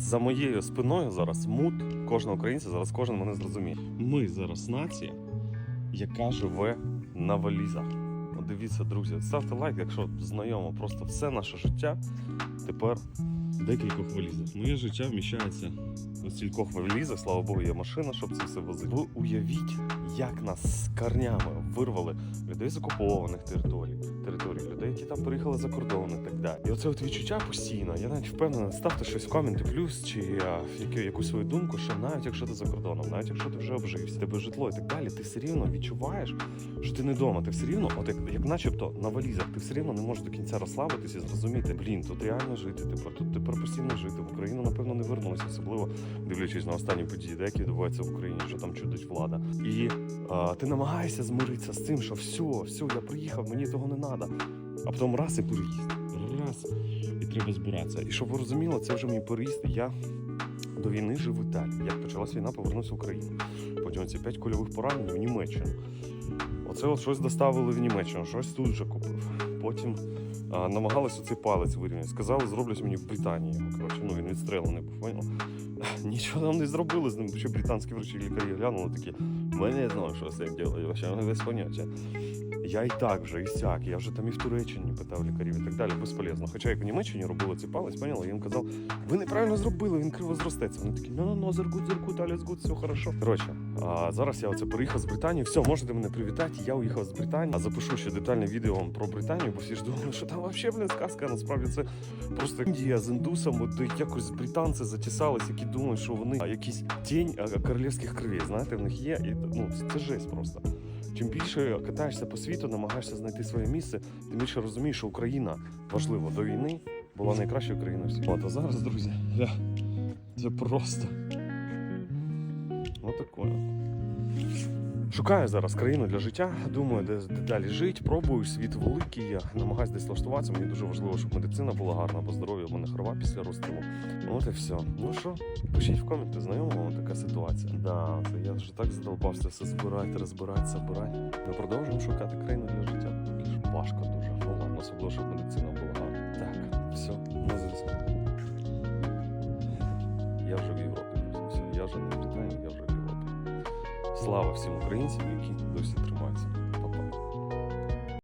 за моєю спиною зараз мут кожного українця, зараз кожен мене зрозуміє. Ми зараз нація, яка живе на валізах. Дивіться, друзі, ставте лайк, якщо знайомо, просто все наше життя тепер в декількох валізах. Моє життя вміщається у стількох валізах, слава Богу, є машина, щоб це все возити. Ви уявіть, як нас з корнями вирвали людей з окупованих територій, територій, людей, які там приїхали за кордон і так далі. І оце от відчуття постійно. Я навіть впевнений, ставте щось в коменти плюс чи а, яку, якусь свою думку, що навіть якщо ти за кордоном, навіть якщо ти вже обжився, тебе житло і так далі, ти все рівно відчуваєш, що ти не вдома. Ти все рівно, от як, як начебто на валізах, ти все рівно не можеш до кінця розслабитися і зрозуміти, блін, тут реально жити тепер. Тут тепер постійно жити. В Україну, напевно, не вернуся, особливо дивлячись на останні події, де, які відбуваються в Україні, що там чудить влада. І ти намагаєшся змиритися з тим, що все, все, я приїхав, мені того не треба. А потім раз і переїзд. Раз і треба збиратися. І щоб ви розуміли, це вже мій переїзд. Я до війни жив в Італії. Як почалась війна, повернувся в Україну. Потім ці п'ять кульових поранень в Німеччину. Оце от щось доставили в Німеччину, щось тут вже купив. Потім а, намагалися цей палець вирівняти. Сказали, зроблять мені в Британії. Коротше, ну він відстрелений був. поняв? Нічого нам не зробили з ним. Ще британські врачі лікарі глянули такі. Ми не знаємо, що це ділять, вообще вони без поняття. Я і так вже, і сяк, я вже там і в Туреччині питав лікарів і так далі, безполезно. Хоча як в Німеччині робили цей палець, поняли, я їм казав, ви неправильно зробили, він криво зростеться. Вони такі, ну ну ну зеркут, зеркут, аліс все хорошо. Коротше, а зараз я оце приїхав з Британії. Все, можете мене привітати. Я уїхав з Британії. А запишу ще детальне відео про Британію, бо всі ж думали, що там взагалі, блін, сказка. Насправді це просто Індія з індусами, де якось британці затісались, які думають, що вони а, якісь тінь королівських кровей. Знаєте, в них є. І ну це жесть просто. Чим більше катаєшся по світу, намагаєшся знайти своє місце, тим більше розумієш, що Україна важливо до війни була найкращою країною в світі. От, а зараз, друзі, я це просто. Отакое. Шукаю зараз країну для життя. Думаю, де, де далі жити. Пробую світ великий. Я намагаюся десь влаштуватися. Мені дуже важливо, щоб медицина була гарна, бо здоров'я в мене хрова після розстрілу. От і все. Ну що, пишіть в коменти, знайома вам така ситуація. Да, це я вже так задолбався все збирати, розбирати, забирати. Ми продовжуємо шукати країну для життя. Важко дуже. Ну ладно, особливо, щоб медицина була гарна. Так, все, на зв'язку. Я вже в Європі. Все, я вже не в Британії, Слава всім українцям, які досі тримаються.